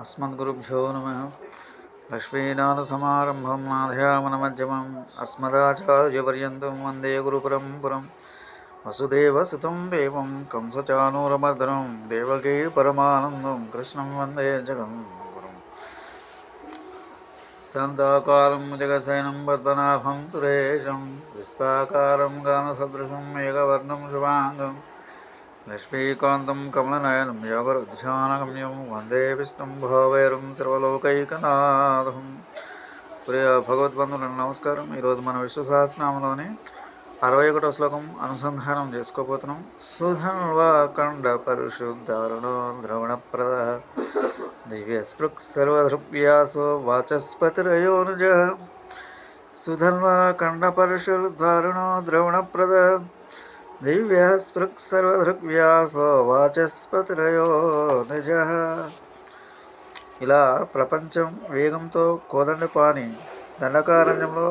अस्मद्गुरुभ्यो नमः लक्ष्मीनाथसमारम्भं नाथयामनमध्यमम् अस्मदाचार्यपर्यन्तं वन्दे गुरुपरम्परं वसुदेवसुतं देवं कंसचानूरमर्दनं देवकी परमानन्दं कृष्णं वन्दे जगं गुरुम् शान्ताकारं जगशयनं पद्मनाभं सुरेशं विश्वाकारं गानसदृशं मेघवर्णं शुभाङ्गम् లక్ష్మీకాంతం కమలనయనం యోగరుధ్యానగమ్యం వందే విష్ణుం భావేరం సర్వలోకైకనాథం. ప్రియ భగవద్బంధువులను నమస్కారం. ఈరోజు మన విశ్వ సహస్రనామంలోని అరవై ఒకటో శ్లోకం అనుసంధానం చేసుకోబోతున్నాం. సుధన్వాఖండ పరిశుద్ధారుణో ద్రవణప్రద దివ్య స్పృక్ సర్వదృప్యాసో వాచస్పతిరయోనుజ. సుధన్వాఖండ పరిశుద్ధారుణో ద్రవణప్రద దివ్య స్పృక్ సర్వదృగ్వ్యాసో వాచస్పతిరయో నిజ ఇలా ప్రపంచం వేగంతో కోదండపాని దండకారణ్యంలో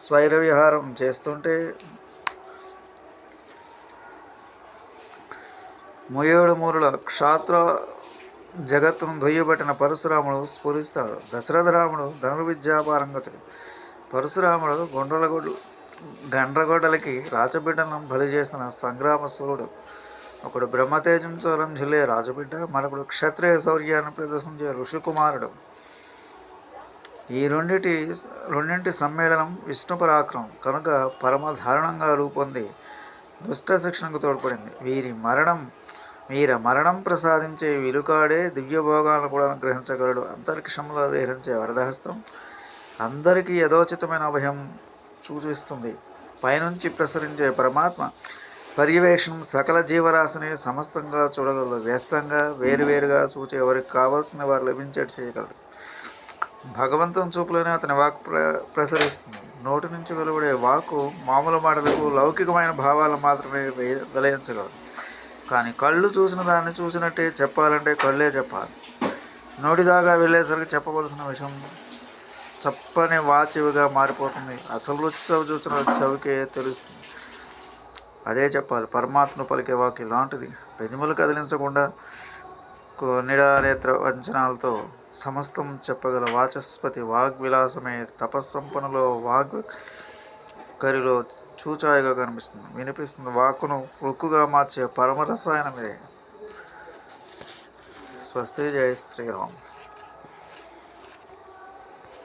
స్వైర విహారం చేస్తుంటే ముయేడు మూరుల క్షాత్ర జగత్తును దుయ్యబట్టిన పరశురాముడు స్ఫురిస్తాడు. దశరథ రాముడు ధనుర్విద్యాపారంగతుడు పరశురాముడు గుండ్రలగొడ్డు గండ్రగోడలకి రాజబిడ్డను బలి చేసిన సంగ్రామ సూర్యుడు. ఒకడు చోరం జిల్లే రాజబిడ్డ మరొకడు క్షత్రియ శౌర్యాన్ని ప్రదర్శించే ఋషికుమారుడు. ఈ రెండింటి రెండింటి సమ్మేళనం విష్ణు పరాక్రమం కనుక పరమ దారుణంగా రూపొంది దుష్ట శిక్షణకు తోడ్పడింది. వీరి మరణం వీర మరణం ప్రసాదించే విలుకాడే దివ్యభోగాలను కూడా అనుగ్రహించగలడు. అంతరిక్షంలో విహరించే వరదహస్తం అందరికీ యథోచితమైన అభయం సూచిస్తుంది. పైనుంచి ప్రసరించే పరమాత్మ పర్యవేక్షణం సకల జీవరాశిని సమస్తంగా చూడగలదు. వ్యస్తంగా వేరువేరుగా చూచి ఎవరికి కావాల్సిన వారు లభించేట్టు చేయగలరు భగవంతుని చూపులోనే అతని వాక్ ప్ర ప్రసరిస్తుంది. నోటి నుంచి వెలువడే వాక్కు మామూలు మాటలకు లౌకికమైన భావాలు మాత్రమే వెలయించగలదు. కానీ కళ్ళు చూసిన దాన్ని చూసినట్టే చెప్పాలంటే కళ్ళే చెప్పాలి. నోటి దాకా వెళ్ళేసరికి చెప్పవలసిన విషయం చప్పని వాచివిగా మారిపోతుంది. అసలు చవి చూసిన చవికే తెలుస్తుంది. అదే చెప్పాలి పరమాత్మ పలికే వాకి ఇలాంటిది. పెనుములు కదిలించకుండా నిడానేత్ర వంచనాలతో సమస్తం చెప్పగల వాచస్పతి వాగ్విలాసమే తపస్సంపనలో వాగ్ కరిలో చూచాయిగా కనిపిస్తుంది. వినిపిస్తుంది వాక్కును ఉక్కుగా మార్చే పరమరసాయనమే. స్వస్తి జయ శ్రీరామ్.